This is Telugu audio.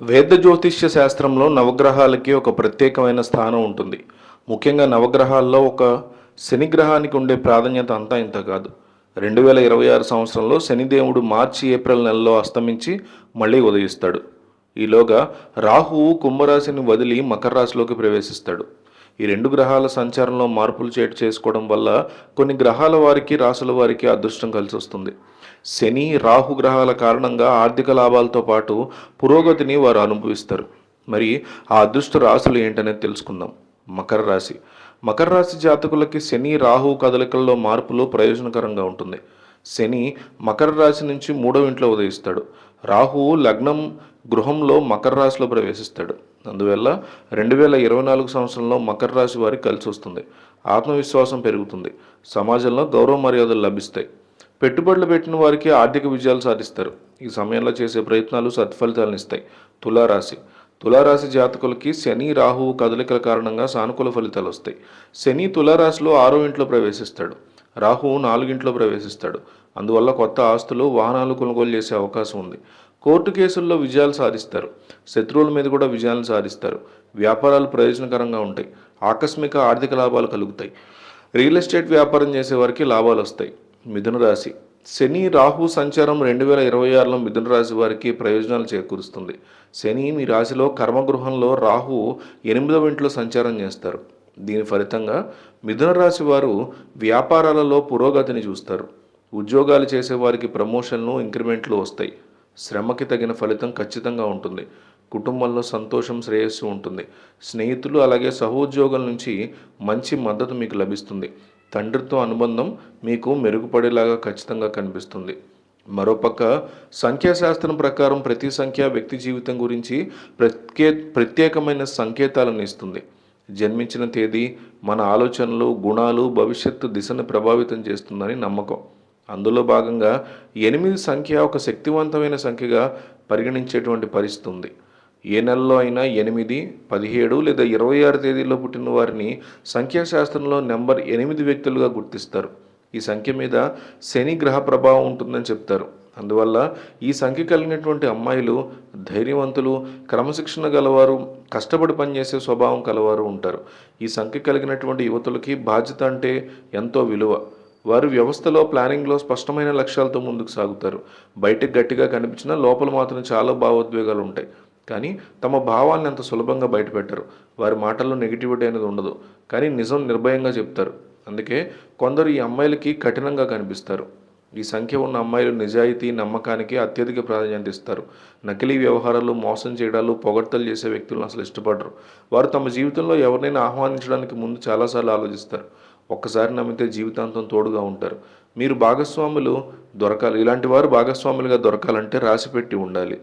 వేద జ్యోతిష్య శాస్త్రంలో నవగ్రహాలకి ఒక ప్రత్యేకమైన స్థానం ఉంటుంది. ముఖ్యంగా నవగ్రహాల్లో ఒక శని గ్రహానికి ఉండే ప్రాధాన్యత అంతా ఇంత కాదు. రెండు వేల ఇరవై ఆరు సంవత్సరంలో శనిదేవుడు మార్చి ఏప్రిల్ నెలలో అస్తమించి మళ్ళీ ఉదయిస్తాడు. ఈలోగా రాహువు కుంభరాశిని వదిలి మకర రాశిలోకి ప్రవేశిస్తాడు. ఈ రెండు గ్రహాల సంచారంలో మార్పులు చేటు చేసుకోవడం వల్ల కొన్ని గ్రహాల వారికి రాసుల వారికి అదృష్టం కలిసి వస్తుంది. శని రాహు గ్రహాల కారణంగా ఆర్థిక లాభాలతో పాటు పురోగతిని వారు అనుభవిస్తారు. మరి ఆ అదృష్ట రాశులు ఏంటనేది తెలుసుకుందాం. మకర రాశి. మకర రాశి జాతకులకి శని రాహు కదలికల్లో మార్పులు ప్రయోజనకరంగా ఉంటుంది. శని మకర రాశి నుంచి మూడవ ఇంట్లో ఉదయిస్తాడు. రాహువు లగ్నం గృహంలో మకర రాశిలో ప్రవేశిస్తాడు. అందువల్ల రెండు వేల ఇరవై నాలుగు సంవత్సరంలో మకర రాశి వారికి కలిసి వస్తుంది. ఆత్మవిశ్వాసం పెరుగుతుంది. సమాజంలో గౌరవ మర్యాదలు లభిస్తాయి. పెట్టుబడులు పెట్టిన వారికి ఆర్థిక విజయాలు సాధిస్తారు. ఈ సమయంలో చేసే ప్రయత్నాలు సత్ఫలితాలను ఇస్తాయి. తులారాశి. తులారాశి జాతకులకి శని రాహువు కదలికల కారణంగా సానుకూల ఫలితాలు వస్తాయి. శని తులారాశిలో ఆరో ఇంట్లో ప్రవేశిస్తాడు. రాహువు నాలుగింట్లో ప్రవేశిస్తాడు. అందువల్ల కొత్త ఆస్తులు వాహనాలు కొనుగోలు చేసే అవకాశం ఉంది. కోర్టు కేసుల్లో విజయాలు సాధిస్తారు. శత్రువుల మీద కూడా విజయాలు సాధిస్తారు. వ్యాపారాలు ప్రయోజనకరంగా ఉంటాయి. ఆకస్మిక ఆర్థిక లాభాలు కలుగుతాయి. రియల్ ఎస్టేట్ వ్యాపారం చేసే వారికి లాభాలు వస్తాయి. మిథున రాశి. శని రాహు సంచారం రెండు వేల ఇరవై ఆరులో మిథున రాశి వారికి ప్రయోజనాలు చేకూరుస్తుంది. శని మీ రాశిలో కర్మగృహంలో రాహు ఎనిమిదవ ఇంట్లో సంచారం చేస్తారు. దీని ఫలితంగా మిథున రాశి వారు వ్యాపారాలలో పురోగతిని చూస్తారు. ఉద్యోగాలు చేసేవారికి ప్రమోషన్లు ఇంక్రిమెంట్లు వస్తాయి. శ్రమకి తగిన ఫలితం ఖచ్చితంగా ఉంటుంది. కుటుంబంలో సంతోషం శ్రేయస్సు ఉంటుంది. స్నేహితులు అలాగే సహోద్యోగుల నుంచి మంచి మద్దతు మీకు లభిస్తుంది. తండ్రితో అనుబంధం మీకు మెరుగుపడేలాగా ఖచ్చితంగా కనిపిస్తుంది. మరోపక్క సంఖ్యాశాస్త్రం ప్రకారం ప్రతి సంఖ్య వ్యక్తి జీవితం గురించి ప్రత్యే ప్రత్యేకమైన సంకేతాలను ఇస్తుంది. జన్మించిన తేదీ మన ఆలోచనలు గుణాలు భవిష్యత్తు దిశను ప్రభావితం చేస్తుందని నమ్మకం. అందులో భాగంగా ఎనిమిది సంఖ్య ఒక శక్తివంతమైన సంఖ్యగా పరిగణించేటువంటి పరిస్థితి ఉంది. ఏ నెలలో అయినా ఎనిమిది పదిహేడు లేదా ఇరవై ఆరు తేదీల్లో పుట్టిన వారిని సంఖ్యాశాస్త్రంలో నెంబర్ ఎనిమిది వ్యక్తులుగా గుర్తిస్తారు. ఈ సంఖ్య మీద శని గ్రహ ప్రభావం ఉంటుందని చెప్తారు. అందువల్ల ఈ సంఖ్య కలిగినటువంటి అమ్మాయిలు ధైర్యవంతులు క్రమశిక్షణ గలవారు కష్టపడి పనిచేసే స్వభావం కలవారు ఉంటారు. ఈ సంఖ్య కలిగినటువంటి యువతులకి బాధ్యత అంటే ఎంతో విలువ. వారు వ్యవస్థలో ప్లానింగ్లో స్పష్టమైన లక్ష్యాలతో ముందుకు సాగుతారు. బయటకు గట్టిగా కనిపించినా లోపల మాత్రం చాలా భావోద్వేగాలు ఉంటాయి. కానీ తమ భావాన్ని అంత సులభంగా బయటపెట్టరు. వారి మాటల్లో నెగిటివిటీ అనేది ఉండదు. కానీ నిజం నిర్భయంగా చెప్తారు. అందుకే కొందరు ఈ అమ్మాయిలకి కఠినంగా కనిపిస్తారు. ఈ సంఖ్య ఉన్న అమ్మాయిలు నిజాయితీ నమ్మకానికి అత్యధిక ప్రాధాన్యత ఇస్తారు. నకిలీ వ్యవహారాలు మోసం చేయడాలు పొగడ్తలు చేసే వ్యక్తులను అసలు ఇష్టపడరు. వారు తమ జీవితంలో ఎవరినైనా ఆహ్వానించడానికి ముందు చాలాసార్లు ఆలోచిస్తారు. ఒక్కసారి నమ్మితే జీవితాంతం తోడుగా ఉంటారు. మీరు భాగస్వాములు దొరకాలి. ఇలాంటి వారు భాగస్వాములుగా దొరకాలంటే రాసి పెట్టి ఉండాలి.